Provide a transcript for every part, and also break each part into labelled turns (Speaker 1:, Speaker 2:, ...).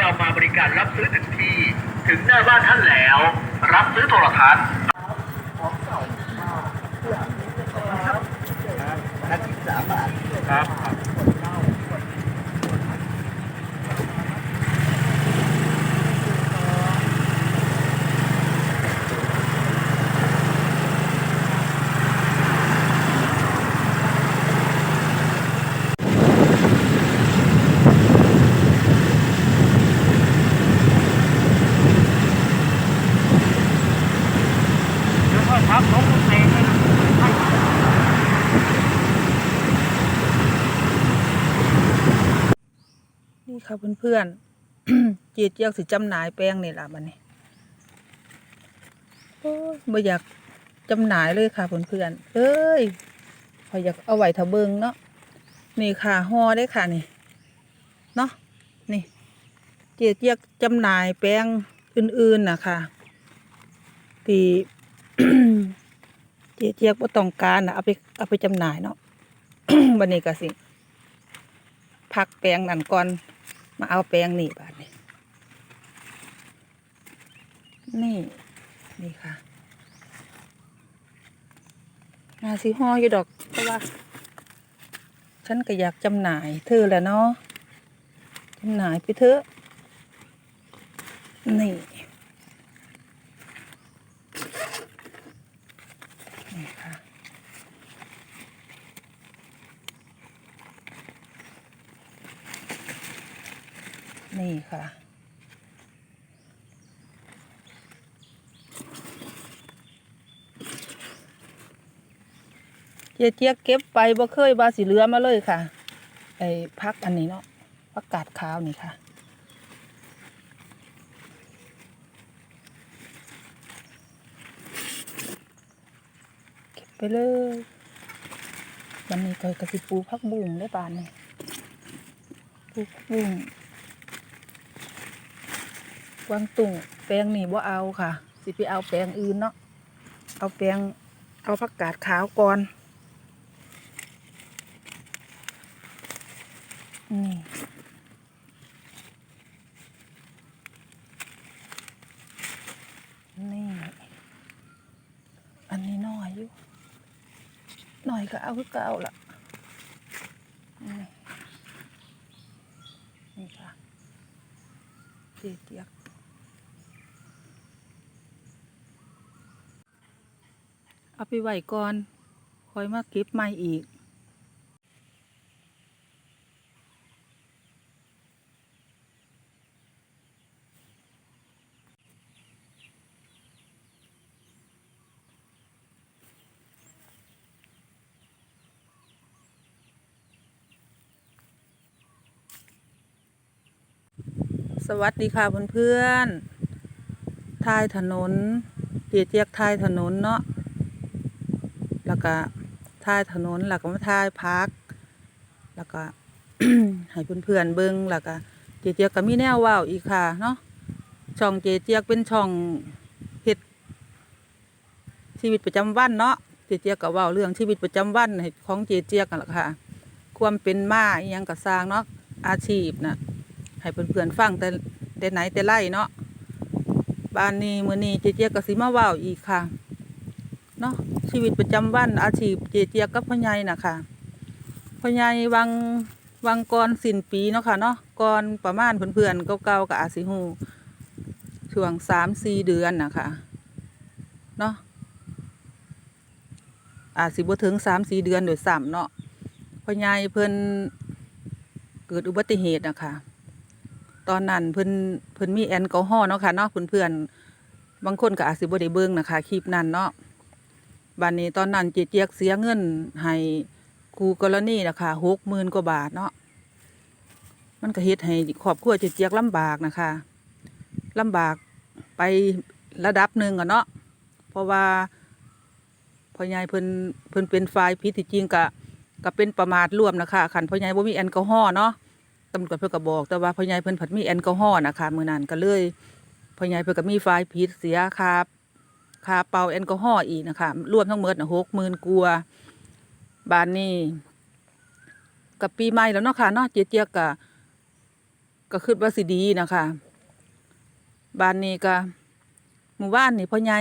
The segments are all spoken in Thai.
Speaker 1: เรามาบริการรับซื้อถึงที่ ถึงหน้าบ้านท่านแล้ว รับซื้อโทรทัศน์
Speaker 2: นักศึกษาบาท
Speaker 1: ครับ
Speaker 3: แล้วก็ทับเขาก็เตะเลยนะ
Speaker 4: นี่ ค่ะเพื่อนๆจียเจียกสิจำหน่ายแป้งนี่ล่ะมันนี่โอ้ยบ่อยากจำหน่ายเลยค่ะเพื่อนๆเอ้ยพออยากเอาไว้ทะเบิงเนาะนี่ค่ะห่อได้ค่ะนี่เนาะนี่เจียเจียกจำหน่ายแป้งอื่นๆนะคะที่เจียเจียกบ่ต้องการนะเอาไปเอาไปจำหน่ายเนาะบัดนี้ก็สิพักแปลงนั่นก่อน มาเอาแปลงนี่บาทนี้นี่นี่ค่ะนาสีห่ออยู่ดอกเพราะว่า ฉันก็อยากจำหน่ายเธอแหละเนาะจำหน่ายไปเถอะนี่ นี่ค่ะ เจี๊ยเจี๊ยเก็บไปบ่เคยบาสิเหลือมาเลยค่ะ ไอ้พักอันนี้เนาะพักกาดขาวนี่ค่ะเก็บไปเลยวันนี้ก็กระสิปูพักบุ้งได้ปานนี่ปูพักบุ้ง วางตุ่งแปลงนี่บ่เอาค่ะ สิไปเอาแปลงอื่นเนาะเอาแปลงเอาผักกาดขาวก่อนนี่นี่ อันนี้น้อยอยู่น่อยก็เอาคือเก่าละนี่นี่ค่ะเจียเจียก เอาไปไหว้ก่อนคอยมาเก็บใหม่อีก สวัสดีค่ะเพื่อนๆทายถนนเจียเจียกทายถนนเนาะ แล้วก็ท่ายถนนแล้วก็มาทายพัก แล้วก็ให้เพื่อนๆเบิ่งแล้วก็เจเจียกก็มีแนวว้าวอีกค่ะเนาะช่องเจเจียกเป็นช่องเฮ็ดชีวิตประจำวันเนาะเจเจียกก็ว้าวเรื่องชีวิตประจำวันให้ของเจเจียกกันล่ะค่ะ ความเป็นมาอียังก็สร้างเนาะอาชีพน่ะให้เพื่อนๆฟังแต่แต่ไหนแต่ไรเนาะบ้านนี้มื้อนี้เจเจียกก็สิมาว้าวอีกค่ะ เนาะชีวิตประจำวันอาชีพเจเจียกกับพ่อใหญ่น่ะค่ะพ่อใหญ่วังวังก่อนสิ้นปีเนาะค่ะเนาะก่อนประมาณเพื่อนๆเก่าๆก็อาจสิฮู้ช่วงสามสี่เดือนน่ะค่ะเนาะอาจสิบ่ถึงสามสี่เดือนโดยซ้ำเนาะพ่อใหญ่เพิ่นเกิดอุบัติเหตุน่ะค่ะตอนนั้นเพิ่นเพิ่นมีแอลกอฮอล์เนาะค่ะเนาะเพื่อนๆบางคนก็อาจสิบ่ได้เบิ่งนะคะคลิปนั้นเนาะ บัดนนี้ตอนนั้นเจเจียกเสียเงินให้ครูกรณีนะคะหกหมื่นกว่าบาทเนาะมันก็เฮ็ดให้ครอบครัวเจเจียกลำบากนะคะลำบากไประดับหนึ่งอะเนาะเพราะว่าพ่อใหญ่เพิ่นเพิ่นเป็นฝ่ายผิดที่จริงก็ก็เป็นประมาทร่วมนะคะคันพ่อใหญ่บ่มีแอลกอฮอล์เนาะตำรวจเพิ่นก็บอก แต่ว่าพ่อใหญ่เพิ่นผัดมีแอลกอฮอล์นะคะมื้อนั้นก็เลยพ่อใหญ่เพิ่นก็มีฝ่ายผิดเสียค่า ค่าเป่าแอลกอฮอล์อีกนะคะรวมทั้งหมดหกหมื่นกัวาบานนี้กับปีใหม่แล้วเนาะค่ะเนาะเจี๊ยกกะก็คิดว่าสิดีนะคะบ้านนี้ก็หมู่บ้านนี่พ่อใหญ่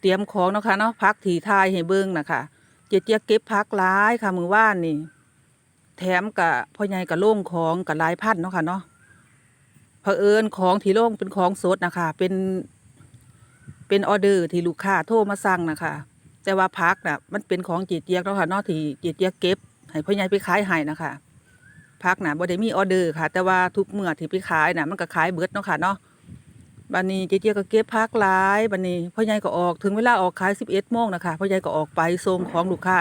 Speaker 4: เตรียมของเนาะคะเนาะพักถีทายให้เบิ่งนะคะเจ๊เจี๊ยบเก็บพักหลายค่ะมือว่านนี่ แถมกับพ่อใหญ่กับโล่งของกับลายพันเนาะค่ะเนาะเผอิญของที่โล่งเป็นของสดนะคะเป็น เป็นออเดอร์ที่ลูกค้าโทรมาสั่งนะคะแต่ว่าพักน่ะมันเป็นของจีเจียกเนาะค่ะเนาะที่จีเจียกเก็บให้พ่อใหญ่ไปขายให้นะคะพักน่ะบ่ได้มีออเดอร์ค่ะ แต่ว่าทุกเมื่อที่ไปขายน่ะมันก็ขายเบิดเนาะค่ะเนาะบัดนี้เจีเจียก็เก็บพักหลายบัดนี้พ่อใหญ่ก็ออกถึงเวลาออกขาย11โมงนะคะพ่อใหญ่ก็ออกไปส่งของลูกค้า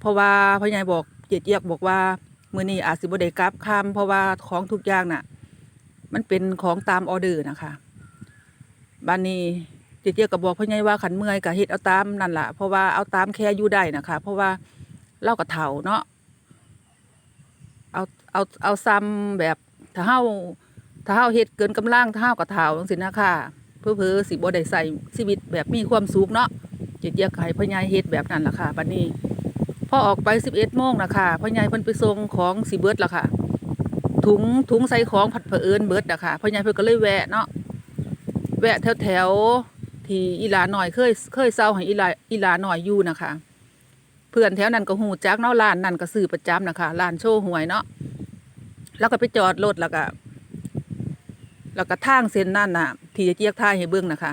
Speaker 4: เพราะว่าพ่อใหญ่บอกเจีเจียบอกว่ามื้อนี้อาจสิบ่ได้กลับค่ำเพราะว่าของทุกอย่างน่ะ มันเป็นของตามออเดอร์นะคะบัดนี้ เจี๊ยบก็บอกพ่อใหญ่ว่าขันเมื่อยก็เฮ็ดเอาตามนั่นล่ะเพราะว่าเอาตามแค่อยู่ได้นะคะ เพราะว่าเล่ากับเฒ่าเนาะเอาเอาเอาซ้ำแบบถ้าเฮาถ้าเฮาเฮ็ดเกินกำลังถ้าเฮากับเฒ่าจังซี่นะคะเพื่อเพื่อสิบ่ได้ใส่ชีวิตแบบมีความสุขเนาะเจี๊ยบก็ให้พ่อใหญ่เฮ็ดแบบนั้นล่ะค่ะบัดนี้พอออกไป11โมงนะคะพ่อใหญ่เพิ่นไปส่งของสิเบิดล่ะค่ะถุงถุงใส่ของผัดเผอิญเบิดนะคะพ่อใหญ่เพิ่นก็เลยแวะเนาะแวะแถวแถว ที่อีหลาหน่อยเคยเคยเศร้าให้อีหลาอีหลาหน่อยอยู่นะคะ เพื่อนแถวนั้นก็หูจักเนาะร้านนั่นก็ซื้อประจำนะคะร้านโชว์หวยเนาะแล้วก็ไปจอดรถแล้วก็แล้วก็ทางเส้นนั่นน่ะ ที่จะเจียกท่ายให้เบิ่งนะคะ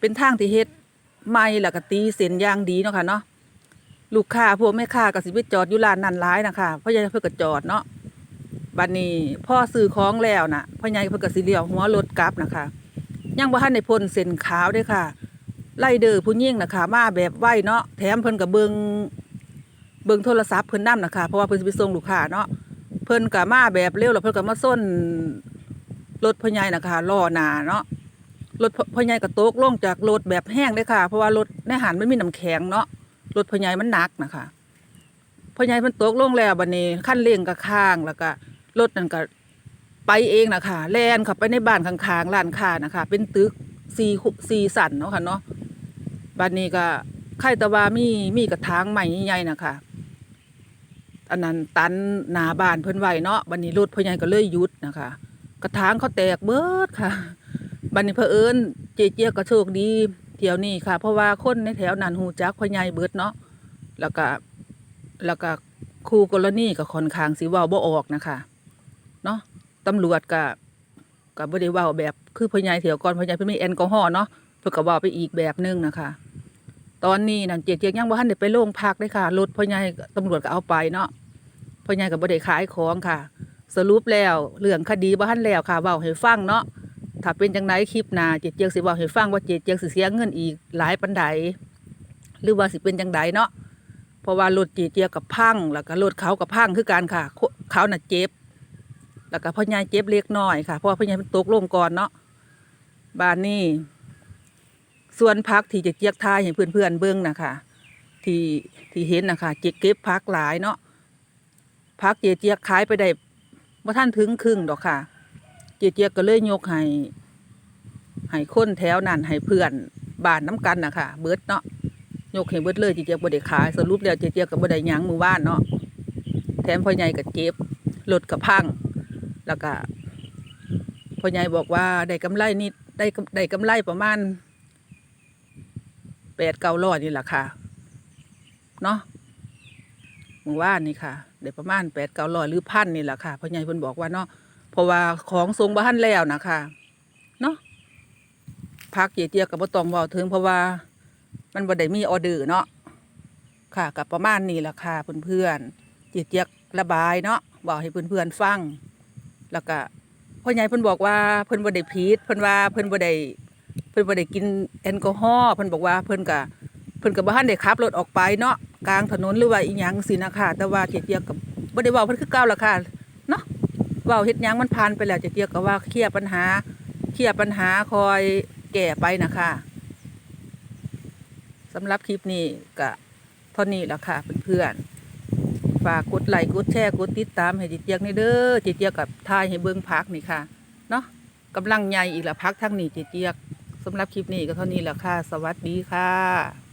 Speaker 4: เป็นทางที่เฮ็ดใหม่แล้วก็ตีเส้นยางดีเนาะค่ะเนาะลูกค้าพวกแม่ค้าก็สิไปจอดอยู่ร้านนั่นหลายนะคะพราะฉะนั้นเพิ่นก็จอดเนาะบัดนี้พ่อซื้อของแล้วน่ะพ่อใหญ่เพิ่นก็สิเลี้ยวหัวรถกลับนะคะ ยังบ่ทันได้พ่นเส้นขาวเด้อค่ะ ไล่เดอ้อผู้หญิงนะคะมาแบบไวเนาะแถมเพิ่นก็เบิงเบิงโทรศัพท์เพิ่นนำนะคะเพราะว่าเพิ่นสิไปส่งลูกค้าเนาะเพิ่นก็มาแบบเร็วแล้วเพิ่นก็มาส้นรถพ่อใหญ่นะคะล้อหน้าเนาะรถพ่อใหญ่ก็ตกลงจากรถแบบแห้งเด้ค่ะ เพราะว่ารถในหันมันมีน้ำแข็งเนาะรถพ่อใหญ่มันหนักนะคะพ่อใหญ่เพิ่นตกลงแล้วบัดนี้คันเร่งก็ค้างแล้วก็รถนั่นก็ ไปเองนะคะแลนเข้าไปในบ้านข้างๆร้านค้านะคะ เป็นตึกสี่สี่สันเนาะค่ะเนาะบ้านนี้ก็ไข่ตะวามีมีกระถางใหม่ใหญ่ๆนะคะอันนั้นตันหนาบ้านเพิ่นไว้เนาะบันนี้รถพ่อใหญ่ก็เลยหยุดนะคะ กระถางเขาแตกเบิดค่ะบันนี้เผอิญเจเจี๊ยบก็โชคดีเที่ยวนี้ค่ะ เพราะว่าคนในแถวนั้นหูจักพ่อใหญ่เบิดเนาะแล้วก็แล้วก็คู่กรณีก็ค่อนข้างสิว้าบ่ออกนะคะ เนาะ ตำรวจก็ก็บ่ได้ว้าแบบคือพ่อใหญ่เถียวก่อนพ่อใหญ่เพิ่นมีแอลกอฮอล์เนาะเพิ่นก็ว้าไปอีกแบบหนึงนะคะ ตอนนี้นั่นเจียกเจียกยังบ่ทันได้ไปโรงพักเลยค่ะรถพ่อใหญ่ตำรวจก็เอาไปเนาะพ่อใหญ่ก็บ่ได้ขายของค่ะ สรุปแล้วเรื่องคดีบ่ทันแล้วค่ะเว้าให้ฟังเนาะถ้าเป็นจังไดคลิปหน้าเจียกเจียกสิเว้าให้ฟังว่าเจียกเจียกสิเสียเงินอีกหลายปานใดหรือว่าสิเป็นจังไดเนาะเพราะว่ารถเจียกเจียกกับพังแล้วก็รถเขากับพังคือกันค่ะเขาน่ะเจ็บ แล้วก็พ่อใหญ่เจ็บเล็กน้อยค่ะเพราะว่าพ่อใหญ่มันตกลงก่อนเนาะบ้านนี้ ส่วนพักที่จะเจียกทายให้เพื่อนๆเบิ้งนะคะที่ที่เห็นนะคะเจ็กเก็บพักหลายเนาะพักเจเจียกขายไปได้ว่าท่านถึงครึ่งดอกค่ะ เจเจียกก็เลยยกให้ให้คนแถวนั้นให้เพื่อนบ้านน้ำกันนะคะเบิดเนาะยกให้เบิดเลยเจเจียกบ่ได้ขายสรุปแล้วเจเจียกก็บ่ได้ยังมือบ้านเนาะแถมพ่อใหญ่ก็เจ็บรถก็พัง แล้วก็พ่อใหญ่บอกว่าได้กำไรนิดได้ได้กำไรประมาณแปดเก้าร้อยนี่แหละค่ะเนาะเมื่อวานนี่ค่ะได้ประมาณแปดเก้าร้อยหรือพันนี่แหละค่ะพ่อใหญ่เพิ่นบอกว่าเนาะเพราะว่าของทรงบ้านแล้วนะคะเนาะพักเจียเจียกับบ่ตองเว้าถึงเพราะว่ามันบ่ได้มีออเดอร์เนาะค่ะกับประมาณนี้แหละค่ะเพื่อนๆเจียเจียกระบายเนาะบอกให้เพื่อนๆฟัง แล้วก็พ่อใหญ่เพิ่นบอกว่าเพิ่นบ่ได้ผิดเพิ่นว่าเพิ่นบ่ได้เพิ่นบ่ได้กินแอลกอฮอล์เพิ่นบอกว่าเพิ่นก็เพิ่นก็บ่ทันได้ขับรถออกไปเนาะกลางถนนหรือว่าอีหยังสินะคะแต่ว่าเจียกๆก็บ่ได้เว้าเพิ่นคือเก่าล่ะค่ะเนาะเว้าเฮ็ดหยังมันผ่านไปแล้วเจียกก็ว่าเคลียร์ปัญหาเคลียร์ปัญหาคอยแก้ไปนะคะสำหรับคลิปนี้ก็เท่านี้ล่ะค่ะเพื่อนๆ ฝากกดไลค์กดแชร์กดติดตามให้จิเจียกนี่เด้อจิเจียกกับทายให้เบิ้งพักนี่ค่ะเนาะกำลังใหญ่อีกละพักทั้งนี้จิเจียกสำหรับคลิปนี้ก็เท่านี้แหละค่ะ สวัสดีค่ะ